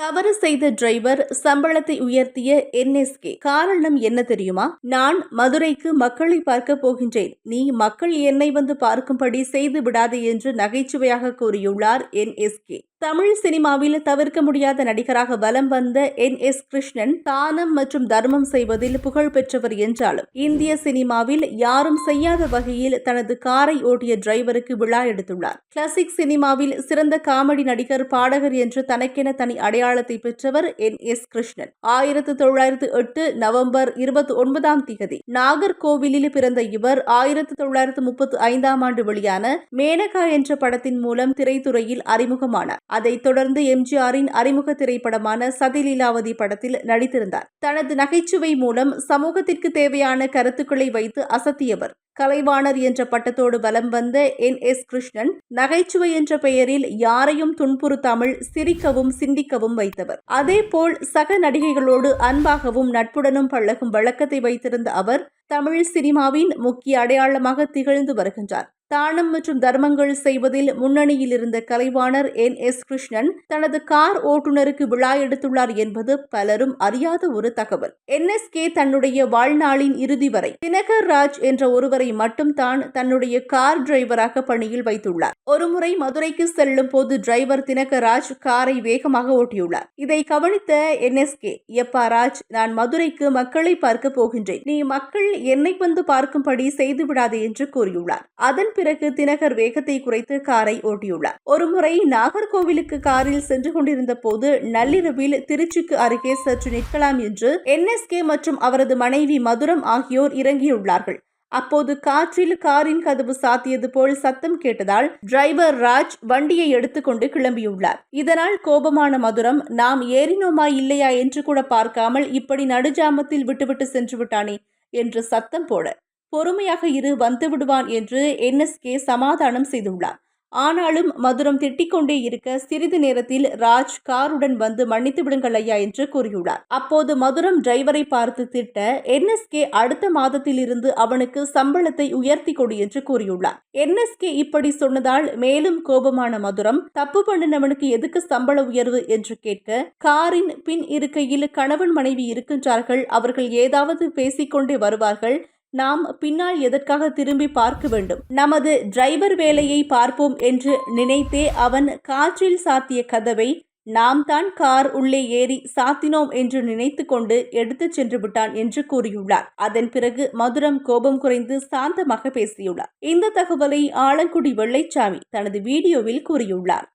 தவறு செய்த டிரைவர் சம்பளத்தை உயர்த்திய என்எஸ்கே காரணம் என்ன தெரியுமா? நான் மதுரைக்கு மக்களை பார்க்க போகின்றேன். நீ மக்கள் என்னை வந்து பார்க்கும்படி செய்து விடாதே என்று நகைச்சுவையாக கூறியுள்ளார் என்எஸ்கே தமிழ் சினிமாவில் தவிர்க்க முடியாத நடிகராக வலம் வந்த என் எஸ் கிருஷ்ணன் தானம் மற்றும் தர்மம் செய்வதில் புகழ் பெற்றவர் என்றாலும் இந்திய சினிமாவில் யாரும் செய்யாத வகையில் தனது காரை ஓட்டிய டிரைவருக்கு விழா எடுத்துள்ளார். கிளாசிக் சினிமாவில் சிறந்த காமெடி நடிகர் பாடகர் என்று தனக்கென தனி அடையாளத்தை பெற்றவர் என் எஸ் கிருஷ்ணன். ஆயிரத்து தொள்ளாயிரத்து எட்டு நவம்பர் இருபத்தி ஒன்பதாம் திகதி நாகர்கோவிலில் பிறந்த இவர் ஆயிரத்து தொள்ளாயிரத்து முப்பத்தி ஐந்தாம் ஆண்டு வெளியான மேனகா என்ற படத்தின் மூலம் திரைத்துறையில் அறிமுகமானார். அதைத் தொடர்ந்து எம்ஜிஆரின் அறிமுக திரைப்படமான சதிலீலாவதி படத்தில் நடித்திருந்தார். தனது நகைச்சுவை மூலம் சமூகத்திற்கு தேவையான கருத்துக்களை வைத்து அசத்தியவர். கலைவாணர் என்ற பட்டத்தோடு வலம் வந்த என். எஸ். கிருஷ்ணன் நகைச்சுவை என்ற பெயரில் யாரையும் துன்புறுத்தாமல் சிரிக்கவும் சிந்திக்கவும் வைத்தவர். அதேபோல் சக நடிகைகளோடு அன்பாகவும் நட்புடனும் பழகும் வழக்கத்தை வைத்திருந்த அவர் தமிழ் சினிமாவின் முக்கிய அடையாளமாக திகழ்ந்து வருகின்றார். தானம் மற்றும் தர்மங்கள் செய்வதில் முன்னணியில் இருந்த கலைவாணர் என். எஸ். கிருஷ்ணன் தனது கார் ஓட்டுநருக்கு விழா எடுத்துள்ளார் என்பது பலரும் அறியாத ஒரு தகவல். என். எஸ்கே தன்னுடைய வாழ்நாளின் இறுதி வரை தினகர் ராஜ் என்ற ஒருவரை மட்டும் தான் தன்னுடைய கார் டிரைவராக பணியில் வைத்துள்ளார். ஒருமுறை மதுரைக்கு செல்லும் போது டிரைவர் தினகர் ராஜ் காரை வேகமாக ஓட்டியுள்ளார். இதை கவனித்த என். எஸ்கே எப்பா ராஜ் நான் மதுரைக்கு மக்களை பார்க்க போகின்றேன். நீ மக்கள் என்னை வந்து பார்க்கும்படி செய்து விடாதே என்று கூறியுள்ளார். அதன் பிறகு தினகர் வேகத்தை குறைத்து காரை ஓட்டியுள்ளார். ஒருமுறை நாகர்கோவிலுக்கு காரில் சென்று கொண்டிருந்த போது நள்ளிரவில் திருச்சிக்கு அருகே சற்று நிற்கலாம் என்று என்எஸ்கே மற்றும் அவரது மனைவி மதுரம் ஆகியோர் இறங்கியுள்ளார்கள். அப்போது காற்றில் காரின் கதவு சாத்தியது போல் சத்தம் கேட்டதால் டிரைவர் ராஜ் வண்டியை எடுத்துக்கொண்டு கிளம்பியுள்ளார். இதனால் கோபமான மதுரம் நாம் ஏறினோமா இல்லையா? என்று கூட பார்க்காமல் இப்படி நடுஜாமத்தில் விட்டுவிட்டு சென்று விட்டானே என்று சத்தம் போட பொறுமையாக இரு வந்து விடுவான் என்று என்எஸ்கே சமாதானம் செய்துள்ளார். ஆனாலும் மதுரம் திட்டிக்கொண்டே இருக்க சிறிது நேரத்தில் ராஜ் காருடன் வந்து மன்னித்து விடுங்கள் ஐயா என்று கூறியுள்ளார். அப்போது மதுரம் டிரைவரை பார்த்து திட்ட என்எஸ்கே அடுத்த மாதத்தில் இருந்து அவனுக்கு சம்பளத்தை உயர்த்தி கொடு என்று கூறியுள்ளார். என்எஸ்கே இப்படி சொன்னதால் மேலும் கோபமான மதுரம் தப்பு பண்ணினவனுக்கு எதுக்கு சம்பள உயர்வு என்று கேட்க காரின் பின் இருக்கையில் கணவன் மனைவி இருக்கின்றார்கள் அவர்கள் ஏதாவது பேசிக்கொண்டே வருவார்கள் நாம் பின்னால் எதற்காக திரும்பி பார்க்க வேண்டும்? நமது டிரைவர் வேலையை பார்ப்போம் என்று நினைத்தே அவன் காற்றில் சாத்திய கதவை நாம் தான் கார் உள்ளே ஏறி சாத்தினோம் என்று நினைத்து கொண்டு எடுத்துச் சென்று விட்டான் என்று கூறியுள்ளார். அதன் பிறகு மதுரம் கோபம் குறைந்து சாந்தமாக பேசியுள்ளார். இந்த தகவலை ஆலங்குடி வெள்ளைச்சாமி தனது வீடியோவில் கூறியுள்ளார்.